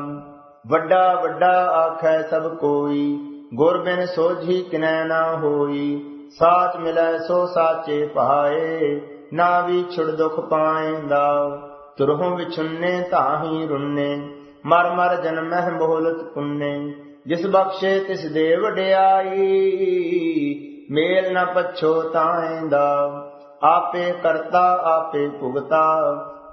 ਵੱਡਾ ਵੱਡਾ ਆਖੈ ਸਭ ਕੋਈ, ਗੁਰ ਬਿਨ ਸੋਝੀ ਕਿਨੈ ਨਾ ਹੋਈ। ਸਾਚ ਮਿਲੈ ਸੋ ਸਾਚੇ ਪਾਏ ਨਾ ਵੀ ਛੁੜ ਦੁਖ ਪਾਏਂਦਾ ਤੁਰਹੁ ਵਿਛੁੰਨੇ ਤਾਹੀ ਰੁੰਨੇ, ਮਰ ਮਰ ਜਨਮਹਿ ਬੋਲਤ ਪੁੰਨੇ। ਜਿਸ ਬਖਸ਼ੇ ਤਿਸ ਦੇ ਵਡਿਆਈ, ਮੇਲ ਨ ਪਛੋ ਤਾਏਂਦਾ ਆਪੇ ਕਰਤਾ, ਆਪੇ ਭੁਗਤਾ,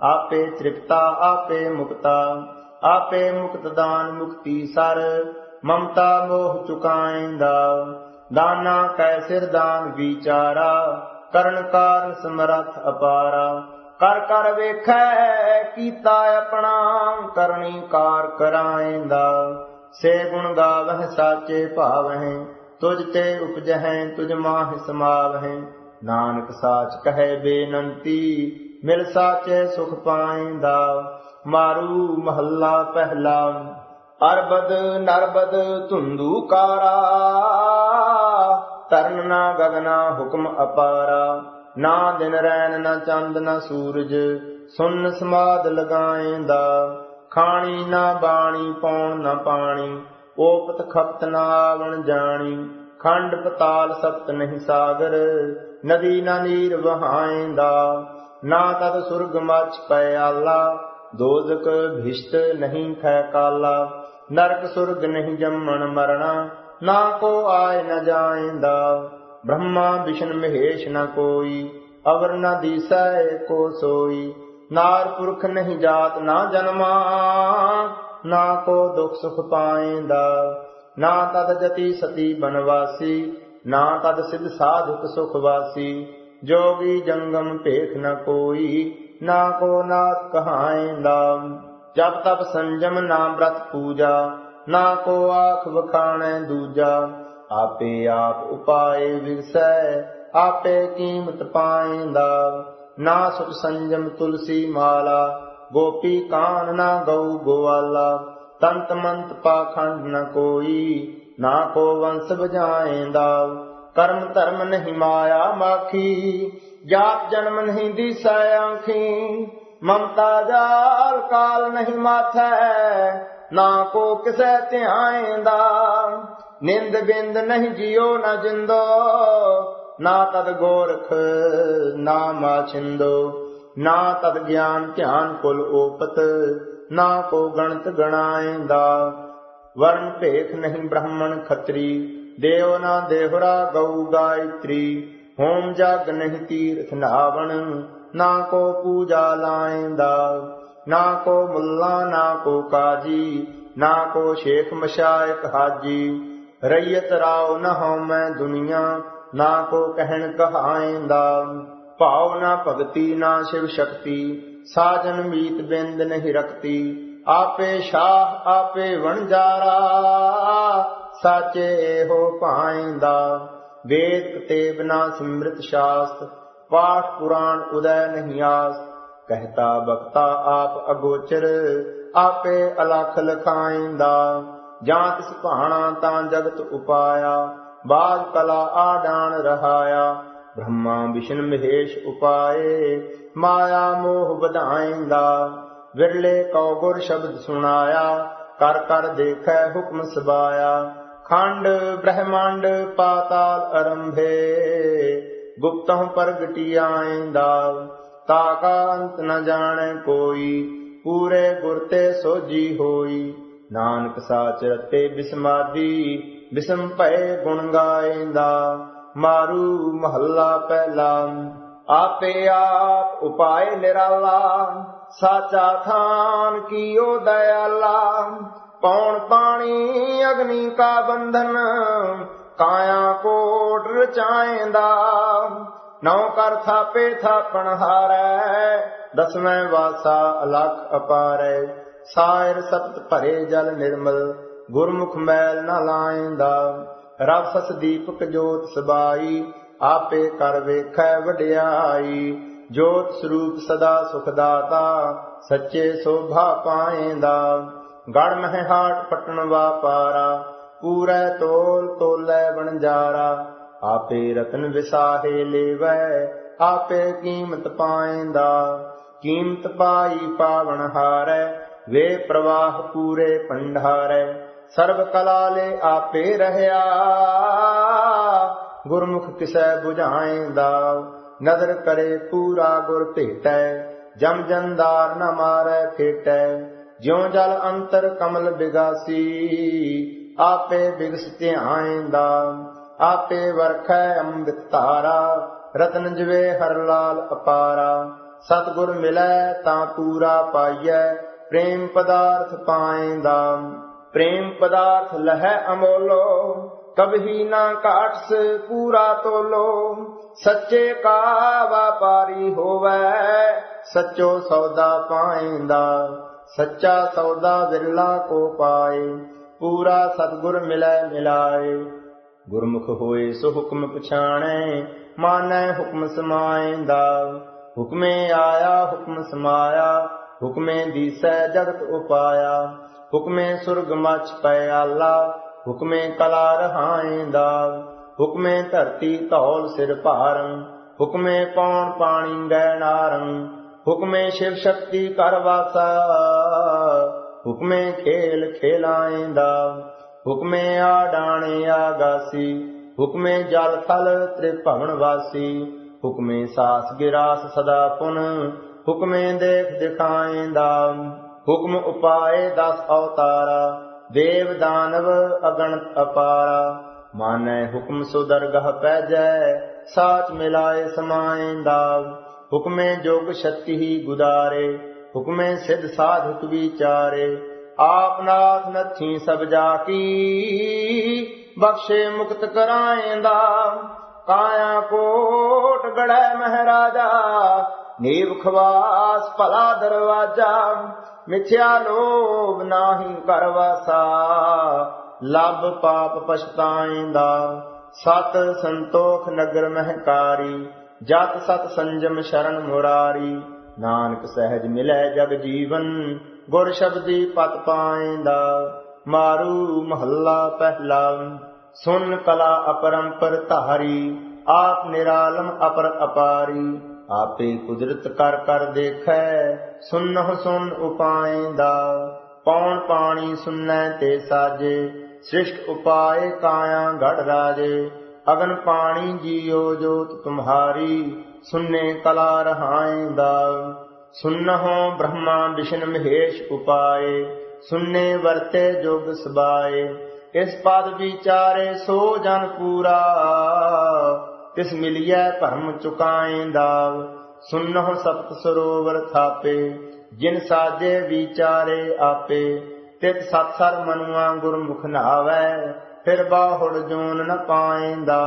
ਆਪੇ ਤ੍ਰਿਪਤਾ, ਆਪੇ ਮੁਕਤਾ। ਆਪੇ ਮੁਕਤ ਦਾਨ ਮੁਕਤੀ ਸਰ, ਮਮਤਾ ਮੋਹ ਚੁਕਾਇਂਦਾ ਦਾਨਾ ਕੈ ਸਿਰ ਦਾਨ ਵਿਚਾਰਾ, ਕਰਨ ਕਾਰਨ ਸਮਰੱਥ ਅਪਾਰਾ। ਕਰ ਕਰ ਵੇਖੈ, ਕੀਤਾ ਆਪਣਾ, ਕਰਨੀ ਕਾਰ ਕਰਾਇਂਦਾ ਸੇ ਗੁਣ ਗਾਵਹਿ ਸਾਚੇ ਭਾਵਹਿ, ਤੁਝ ਤੇ ਉਪਜਹਿ, ਤੁਝ ਮਾਹਿ ਸਮਾਵਹਿ। ਨਾਨਕ ਸਾਚ ਕਹੈ ਬੇਨੰਤੀ, ਮਿਲ ਸਾਚੇ ਸੁਖ ਪਾਇਂਦਾ ਮਾਰੂ ਮਹੱਲਾ ਪਹਿਲਾ, ਅਰਬਦ ਨਰਬਦ ਧੁੰਦੂ ਕਾਰਾ। ਤਰਨ ਨਾ ਗਗਨਾ ਹੁਕਮ ਅਪਾਰਾ। ਨਾ ਦਿਨ ਰੈਨ ਨਾ ਚੰਦ ਨਾ ਸੂਰਜ, ਸੁਨ ਸਮਾਦ ਲਗਾਏਂਦਾ ਖਾਣੀ ਨਾ ਬਾਣੀ, ਪੌਣ ਨਾ ਪਾਣੀ, ਓਪਤ ਖਪਤ ਨਾ ਆਵਣ ਜਾਣੀ, ਖੰਡ ਪਤਾਲ ਸਪਤ ਨਹੀਂ ਸਾਗਰ, ਨਦੀ ਨਾ ਨੀਰ ਵਹਾਏਂਦਾ, ਨਾ ਤਦ ਸੁਰਗ ਮਚ ਪਿਆਲਾ ਦੋਜ਼ਕ ਭਿਸ਼ਟ ਨਹੀਂ ਖੈ ਕਾਲਾ, ਨਰਕ ਸੁਰਗ ਨਹੀਂ ਜੰਮਣ ਮਰਣਾ, ਨਾ ਕੋ ਆਏ ਨ ਜਾਏਂਦਾ, ਬ੍ਰਹਮਾ, ਵਿਸ਼ਨ, ਮਹੇਸ਼ ਨ ਕੋਈ, ਅਵਰ ਨ ਦੀਸੈ ਕੋ ਸੋਈ ਨਾਰ ਪੁਰਖ ਨਹੀਂ ਜਾਤ ਨਾ ਜਨਮਾ, ਨਾ ਕੋ ਦੁਖ ਸੁਖ ਪਾਏਂਦਾ। ਨਾ ਤਦ ਜਤੀ ਸਤੀ ਬਨਵਾਸੀ, ਨਾ ਤਦ ਸਿਧ ਸਾਧੁਕ ਸੁਖ ਵਾਸੀ। ਜੋਗੀ ਜੰਗਮ ਭੇਖ ਨ ਕੋਈ, ਨਾ ਕੋ ਨਾਥ ਕਹਾਏਂਦਾ। ਜਪ ਤਪ ਸੰਜਮ ਨਾ ਬ੍ਰਤ ਪੂਜਾ, ਨਾ ਕੋ ਆਖ ਵਖਾਣੈ ਦੂਜਾ। ਆਪੇ ਆਪ ਉਪਾਏ ਵਿਗਸੈ ਆਪੇ ਕੀਮਤ ਪਾਏਂਦਾ। ਨਾ ਸੁਖ ਸੰਜਮ ਤੁਲਸੀ ਮਾਲਾ, ਗੋਪੀ ਕਾਨ ਨਾ ਗਊ ਗੋਵਾਲਾ। ਤੰਤ ਮੰਤ ਪਾਖੰਡ ਨ ਕੋਈ, ਨਾ ਕੋ ਵੰਸ ਬਜਾਏਂਦਾ ਕਰਮ ਧਰਮ ਨਹੀਂ ਮਾਇਆ ਮਾਖੀ ਜਾਤ ਜਨਮ ਨਹੀਂ ਦਿਸੈ ਆਂਖੀ। ਮਮਤਾ ਜਾਲ ਕਾਲ ਨਹੀਂ ਮਾਥੈ, ਨਾ ਕੋ ਕਿਸੈ ਧਿਆਏਂਦਾ। ਨਿੰਦ ਬਿੰਦ ਨਹੀਂ ਜਿਉ ਨਾ ਜਿੰਦੋ ਨਾ ਤਦ ਗੋਰਖ, ਨਾ ਮਾਛਿੰਦੋ ਨਾ ਤਦ ਗਿਆਨ ਧਿਆਨ ਕੁਲ ਓਪਤ, ਨਾ ਕੋ ਗਣਤ ਗਣਾਏਂਦਾ। ਵਰਨ ਭੇਖ ਨਹੀਂ ਬ੍ਰਾਹਮਣ ਖੱਤਰੀ ਦੇਵ ਨਾ ਦੇਹਰਾ ਗਊ ਗਾਇਤਰੀ। ਹੋਮ ਜਗ ਨਹੀਂ ਤੀਰਥ ਨਾਵਣ, ਨਾ ਕੋ ਪੂਜਾ ਲਾਏਂਦਾ। ਨਾ ਕੋ ਮੁੱਲਾ, ਨਾ ਕੋ ਕਾਜੀ, ਨਾ ਕੋ ਸ਼ੇਖ ਮਸ਼ਾਇਕ ਹਾਜੀ। ਰਈਅਤ ਰਾਉ ਨ ਹਉਮੈ ਦੁਨੀਆ ਨਾ ਕੋ ਕਹਿਣ ਕਹਾਏਂਦਾ ਭਾਉ ਨਾ ਭਗਤੀ, ਨਾ ਸ਼ਿਵ ਸ਼ਕਤੀ, ਸਾਜਨ ਮੀਤ ਬਿੰਦ ਨਹੀਂ ਰਖਤੀ। ਆਪੇ ਸ਼ਾਹ, ਆਪੇ ਵਣਜਾਰਾ, ਸਾਚੇ ਹੋ ਪਾਇੰਦਾ ਵੇਦ ਤੇ ਨਾ ਸਿਮਰਤ ਸ਼ਾਸਤ, ਪਾਠ ਪੁਰਾਣ ਉਦੈ ਨਹੀਂ ਆਸ। ਕਹਤਾ ਬਖਤਾ ਆਪ ਅਗੋਚਰ, ਆਪੇ ਅਲਖ ਲਖਾਇੰਦਾ ਜਾਂ ਤਿਸ ਭਾਣਾ ਤਾਂ ਜਗਤ ਉਪਾਇਆ। ਬਾਜ ਕਲਾ ਆਡਾਨ ਰਹਾਇਆ। ਬ੍ਰਹਮਾ ਵਿਸ਼ਨ ਮਹੇਸ਼ ਉਪਾਏ, ਮਾਇਆ ਮੋਹ ਵਧਾਇਂਦਾ ਵਿਰਲੇ ਕਉ ਗੁਰ ਸ਼ਬਦ ਸੁਣਾਇਆ, ਕਰ ਕਰ ਦੇਖੈ ਹੁਕਮ ਸਬਾਇਆ। ਖੰਡ ਬ੍ਰਹਮੰਡ ਪਾਤਾਲ ਅਰੰਭੇ, ਗੁਪਤਹੁ ਪ੍ਰਗਟੀ ਆਇਂਦਾ ਤਾ ਕਾ ਅੰਤ ਨ ਜਾਣੈ ਕੋਈ, ਪੂਰੇ ਗੁਰ ਤੇ ਸੋਜੀ ਹੋਈ। ਨਾਨਕ ਸਾਚ ਰਤੇ ਬਿਸਮਾਦੀ ਬਿਸਮ ਭਏ ਗੁਣ ਗਾਇਂਦਾ, ਮਾਰੂ ਮਹੱਲਾ ਪਹਿਲਾ। ਆਪੇ ਆਪ ਉਪਾਏ ਨਿਰਾਲਾ, ਸਾਚਾ ਥਾਨ ਕੀਓ ਦਇਆਲਾ। ਪੌਣ ਪਾਣੀ ਅਗਨੀ ਕਾ ਬੰਧਨ, ਕਾਇਆ ਕੋਟ ਰਚਾਏਂਦਾ ਨੌ ਕਰ ਥਾਪੇ ਥਾਪਣ ਹਾਰੈ, ਦਸਵੇਂ ਵਾਸਾ ਅਲਖ ਅਪਾਰੈ। ਸਾਇਰ ਸਤ ਭਰੇ ਜਲ ਨਿਰਮਲ ਗੁਰਮੁਖ ਮੈਲ ਨਾ ਲਾਇਂਦਾ ਰਸਸ ਦੀਪਕ ਜੋਤ ਸਬਾਈ, ਆਪੇ ਕਰ ਵੇਖੈ ਵਡਿਆਈ। ਜੋਤ ਸਰੂਪ ਸਦਾ ਸੁਖ ਦਾਤਾ, ਸੱਚੇ ਸੋਭਾ ਪਾਏਂਦਾ। ਗੜ ਮਹਿ ਹਾਟ ਪਟਣ ਵਾਪਾਰਾ, ਪੂਰੈ ਤੋਲ ਤੋਲੇ ਬਣਜਾਰਾ ਆਪੇ ਰਤਨ ਵਿਸਾਹੇ ਲੇਵੈ, ਆਪੇ ਕੀਮਤ ਪਾਏਂਦਾ। ਕੀਮਤ ਪਾਈ ਪਾਵਨ ਹਾਰੈ, ਵੇ ਪ੍ਰਵਾਹ ਪੂਰੇ ਭੰਡਾਰੈ। ਸਰਬ ਕਲਾ ਲੈ ਆਪੇ ਰਹਿਆ। ਗੁਰਮੁਖ ਕਿਸੈ 부ਝਾਏਂਦਾ ਨਦਰ ਕਰੇ ਪੂਰਾ ਗੁਰ ਭੇਟੈ। ਜਮ ਜੰਦਾਰ ਨ ਮਾਰੈ ਫੇਟੈ ਜਿਉ ਜਲ ਅੰਤਰ ਕਮਲ ਬਿਗਾਸੀ, ਆਪੇ ਬਿਗਸ ਧਿਆਏਂਦਾ ਆਪੇ ਵਰਖੈ ਅੰਮ੍ਰਿਤ ਧਾਰਾ। ਰਤਨ ਜਵੇ ਹਰ ਲਾਲ ਅਪਾਰਾ। ਸਤਗੁਰ ਮਿਲੈ ਤਾਂ ਪੂਰਾ ਪਾਈਐ। ਪ੍ਰੇਮ ਪਦਾਰਥ ਪਾਏਂਦਾ ਪ੍ਰੇਮ ਪਦਾਰਥ ਲਹੈ ਅਮੋਲੋ ਕਬਹੀ ਨਾ ਘਾਟਸ ਪੂਰਾ ਤੋਲੋ। ਸੱਚੇ ਕਾ ਵਪਾਰੀ ਹੋਵੈ, ਸੱਚੋ ਸੌਦਾ ਪਾਏਂਦਾ ਸੱਚਾ ਸੌਦਾ ਵਿਰਲਾ ਕੋ ਪਾਏ। ਪੂਰਾ ਸਤਗੁਰ ਮਿਲੈ ਮਿਲਾਏ, ਗੁਰਮੁਖ ਹੋਏ ਸੋ ਹੁਕਮ ਪਛਾਣੈ, ਮਾਨੈ ਹੁਕਮ ਸਮਾਏਂਦਾ ਹੁਕਮੇ ਆਇਆ ਹੁਕਮ ਸਮਾਇਆ, ਹੁਕਮੇ ਦੀਸੈ ਜਗਤ ਉਪਾਇਆ। ਹੁਕਮੇ ਸੁਰਗ ਮਚ ਪਿਆਲਾ ਹੁਕਮੇ ਕਲਾ ਰਹਾਏਂਦਾ ਹੁਕਮੇ ਧਰਤੀ ਧੌਲ ਸਿਰ ਭਾਰੰ, ਹੁਕਮੇ ਪੌਣ ਪਾਣੀ ਗੈ ਹੁਕਮੇ ਸ਼ਿਵ ਸ਼ਕਤੀ ਕਰ ਵਾਸਾ, ਹੁਕਮੇ ਖੇਲ ਖੇਲਾਏਂਦਾ ਹੁਕਮੇ ਆ ਡਾਣੇ ਆਗਾਸੀ, ਹੁਕਮੇ ਜਲ ਥਲ ਤ੍ਰਿਭਵਨ ਵਾਸੀ। ਹੁਕਮੇ ਸਾਸ ਗਿਰਾਸ ਸਦਾ ਪੁਨ, ਹੁਕਮੇ ਦੇਖ ਦਿਖਾਏ ਦਾ। ਹੁਕਮ ਉਪਾਏ ਦਸ ਅਵਤਾਰਾ, ਦੇਵ ਦਾਨਵ ਅਗਣਤ ਅਪਾਰਾ। ਮਾਨੈ ਹੁਕਮ ਸੋ ਦਰਗਹ ਪੈਜੈ, ਸਾਚ ਮਿਲਾਏ ਸਮਾਏਂਦਾ ਹੁਕਮੇ ਜੋਗ ਸ਼ਕਤੀ ਹੀ ਗੁਦਾਰੇ, ਹੁਕਮੇ ਸਿਧ ਸਾਧਕ ਵਿਚਾਰੇ। ਆਪ ਨਾਥ ਨਥੀ ਸਭ ਜਾ ਕੀ, ਬਖਸ਼ੇ ਮੁਕਤ ਕਰਾਏਂਦਾ ਕਾਇਆ ਕੋਟ ਗੜੈ ਮਹਾਰਾਜਾ ਨੀਵ ਖਵਾਸ ਭਲਾ ਦਰਵਾਜਾ, ਮਿਥਿਆ ਲੋਭ ਨਾਹੀ ਕਰਵਾਸਾ ਲਬ ਪਾਪ ਪਛਤਾਏਂਦਾ ਸਤ ਸੰਤੋਖ ਨਗਰ ਮਹਕਾਰੀ, ਜਤ ਸਤ ਸੰਜਮ ਸ਼ਰਨ ਮੁਰਾਰੀ। ਨਾਨਕ ਸਹਿਜ ਮਿਲੈ ਜਗ ਜੀਵਨ, ਗੁਰ ਸ਼ਬਦੀ ਪਤ ਪਾਏਂਦਾ ਮਾਰੂ ਮਹੱਲਾ ਪਹਿਲਾ, ਸੁਨ ਕਲਾ ਅਪਰੰਪਰ ਧਾਰੀ, ਆਪ ਨਿਰਾਲਮ ਅਪਰ ਅਪਾਰੀ। ਆਪੇ ਕੁਦਰਤ ਕਰ ਕਰ ਦੇਖੈ, ਸੁਨਹੁ ਸੁਨ ਉਪਾਏ ਦਾ। ਪੌਣ ਪਾਣੀ ਸੁਨੈ ਤੇ ਸਾਜੇ, ਸ੍ਰਿਸ਼ਟ ਉਪਾਏ ਕਾਇਆ ਗੜ ਰਾਜੇ। ਅਗਨ ਪਾਣੀ ਜੀਓ ਜੋਤ ਤੁਮਹਾਰੀ ਸੁਨਨੇ ਕਲਾ ਰਹਾਏ ਰਹਾਏਂਦਾ ਸੁਨਹੁ ਬ੍ਰਹਮਾ ਵਿਸ਼ਨ ਮਹੇਸ਼ ਉਪਾਏ ਸੁਨਨੇ ਵਰਤੇ ਜੋਗ ਸਬਾਏ। ਇਸ ਪਦ ਵਿਚਾਰੇ ਸੋ ਜਨ ਪੂਰਾ। ਤਿਸ ਮਿਲਿਐ ਭਰਮ ਚੁਕਾਏਂਦਾ ਸੁਨਹੁ ਸਪਤ ਸਰੋਵਰ ਥਾਪੇ, ਜਿਨ ਸਾਜੇ ਵਿਚਾਰੇ ਆਪੇ, ਤਿਤ ਸਤ ਸਰ ਮਨੁਆ ਗੁਰਮੁਖ ਨਾਵੈ, ਫਿਰ ਬਾਹੁੜ ਜੋਨ ਨ ਪਾਏਂਦਾ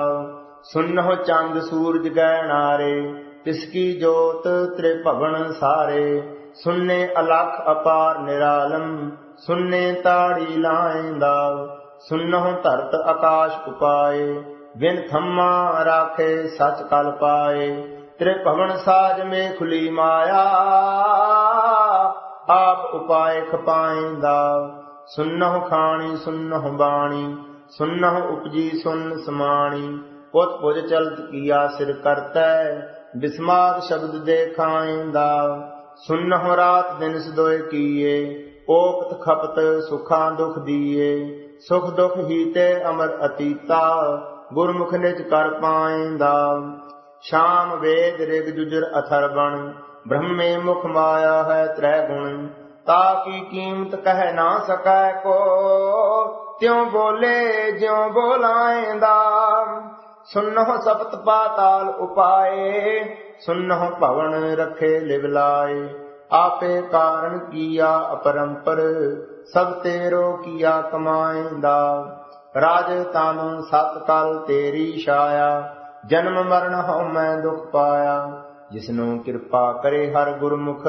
ਸੁਨਹੁ ਚੰਦ ਸੂਰਜ ਗੈ ਨਾਰੇ, ਤਿਸ ਕੀ ਜੋਤ ਤ੍ਰਿਭਵਨ ਸਾਰੇ ਸੁਨਨੇ ਅਲਖ ਅਪਾਰ ਨਿਰਾਲਮ ਸੁਨਨੇ ਤਾੜੀ ਲਾਏਂਦਾ ਸੁਨਹੁ ਧਰਤ ਆਕਾਸ਼ ਉਪਾਏ ਬਿਨ ਥੰਮਾ ਰਾਖੇ ਸਚ ਕਲ ਪਾਏ, ਤ੍ਰਿਭਵਨ ਸਾਜ ਮੇ ਖੁਲੀ ਮਾਇਆ। ਆਪ ਉਪਾਏ ਖਪਾਏਂਦਾ ਸੁਨਹੁ ਖਾਣੀ, ਸੁਨਹੁ ਬਾਣੀ, ਸੁਨਹੁ ਉਪਜੀ, ਸੁਨ ਸਮਾਣੀ। ਪੁੱਤ ਪੁਜ ਚਲਤ ਕੀਆ ਸਿਰ ਕਰਤੈ, ਬਿਸਮਾਦ ਸ਼ਬਦ ਦੇਖਾਏਂਦਾ ਸੁਨਹੁ ਰਾਤ ਦਿਨ ਸਦੋਏ ਕੀਏ ਓਪਤ ਖਪਤ ਸੁਖਾਂ ਦੁਖ ਦੀਏ, ਸੁਖ ਦੁਖ ਹੀ ਤੇ ਅਮਰ ਅਤੀਤਾ। ਗੁਰਮੁਖ ਨਿਜ ਕਰ ਪਾਏਂਦਾ ਸ਼ਾਮ ਵੇਦ ਰਿਗ ਜੁਜਰ ਅਥਰ ਬਣ, ਬ੍ਰਹਮੇ ਮੁਖ ਮਾਇਆ ਹੈ ਤ੍ਰੈ ਗੁਣ। ਤਾ ਕੀ ਕੀਮਤ ਕਹਿ ਨਾ ਸਕੈ ਕੋ, ਤਿਉ ਬੋਲੇ ਜਿਉ ਬੋਲਾਏਂਦਾ ਸੁਨਹੁ ਸਪਤ ਪਾਤਾਲ ਉਪਾਏ, ਸੁਨਹੁ ਭਵਨ ਰਖੇ ਲਿਵਲਾਏ ਆਪੇ ਕਾਰਨ ਕੀਆ ਅਪਰੰਪਰ, ਸਭ ਤੇਰੋ ਕੀਆ ਕਮਾਏਂਦਾ ਰਾਜ ਤਨ ਸਤ ਕਲ ਤੇਰੀ ਛਾਇਆ, ਜਨਮ ਮਰਨ ਹਉ ਮੈਂ ਦੁਖ ਪਾਇਆ। ਜਿਸਨੂੰ ਕਿਰਪਾ ਕਰੇ ਹਰ ਗੁਰਮੁਖ,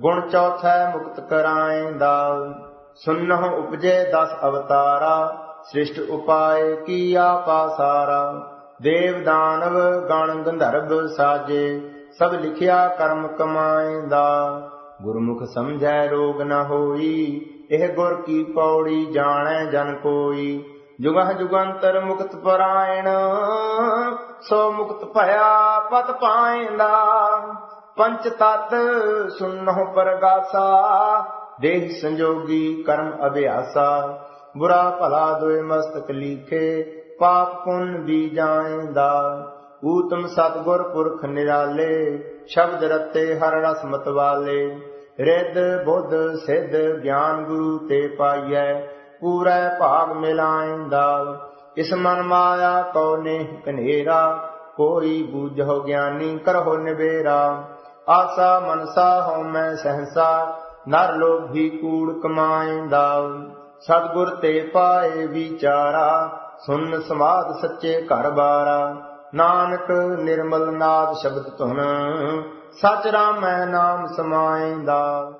ਗੁਣ ਚੌਥਾ ਮੁਕਤ ਕਰਾਏਂਦਾ ਸੁਨਹੁ ਉਪਜੇ ਦਸ ਅਵਤਾਰਾ, ਸ੍ਰਿਸ਼ਟ ਉਪਾਏ ਕੀਆ ਪਾਸਾਰਾ ਦੇਵ ਦਾਨਵ ਗਣ ਗੰਧਰਵ ਸਾਜੇ, ਸਭ ਲਿਖਿਆ ਕਰਮ ਕਮਾਏਂਦਾ ਗੁਰਮੁਖ ਸਮਝੈ ਰੋਗ ਨਾ ਹੋਈ, ਇਹ ਗੁਰ ਕੀ ਪੌੜੀ ਜਾਣੈ ਜਨ ਕੋਈ। ਜੁਗਹ ਜੁਗੰਤਰ ਮੁਕਤ ਪਰਾਇਣ, ਸੋ ਮੁਕਤ ਭਇਆ ਪਤ ਪਾਏਂਦਾ ਪੰਚ ਤਤ ਸੁਨਹੁ ਪਰਗਾਸਾ, ਦੇਹ ਸੰਜੋਗੀ ਕਰਮ ਅਭਿਆਸਾ। ਬੁਰਾ ਭਲਾ ਦੋਇ ਮਸਤਕ ਲੀਖੇ, ਪਾਪ ਪੁੰਨ ਵੀ ਜਾਏਂਦਾ ਊਤਮ ਸਤਗੁਰ ਪੁਰਖ ਨਿਰਾਲੇ, ਸ਼ਬਦ ਰਤੇ ਹਰ ਰਸ ਮਤਵਾਲੇ। ਰਿੱਧ ਬੁੱਧ ਸਿੱਧ ਗਿਆਨ ਗੁਰੂ ਤੇ ਪਾਈਐ ਪੂਰਾ ਭਾਗ ਮਿਲਾਇਂਦਾ ਇਸ ਮਨ ਮਾਇਆ ਕੋ ਨੇ ਕਨੇਰਾ ਕੋਈ ਬੂਝੋ ਗਿਆਨੀ ਕਰੋ ਨਿਬੇਰਾ ਆਸਾ ਮਨਸਾ ਹਉ ਮੈਂ ਸਹਸਾ, ਨਰ ਲੋਭੀ ਕੂੜ ਕਮਾਇਂਦਾ ਸਤਗੁਰ ਤੇ ਪਾਏ ਵਿਚਾਰਾ, ਸੁਨ ਸਮਾਦ ਸੱਚੇ ਘਰ ਬਾਰਾ। ਨਾਨਕ ਨਿਰਮਲ ਨਾਦ ਸ਼ਬਦ ਧੁਨ, ਸਚ ਰਾਮੈ ਨਾਮ ਸਮਾਇਂਦਾ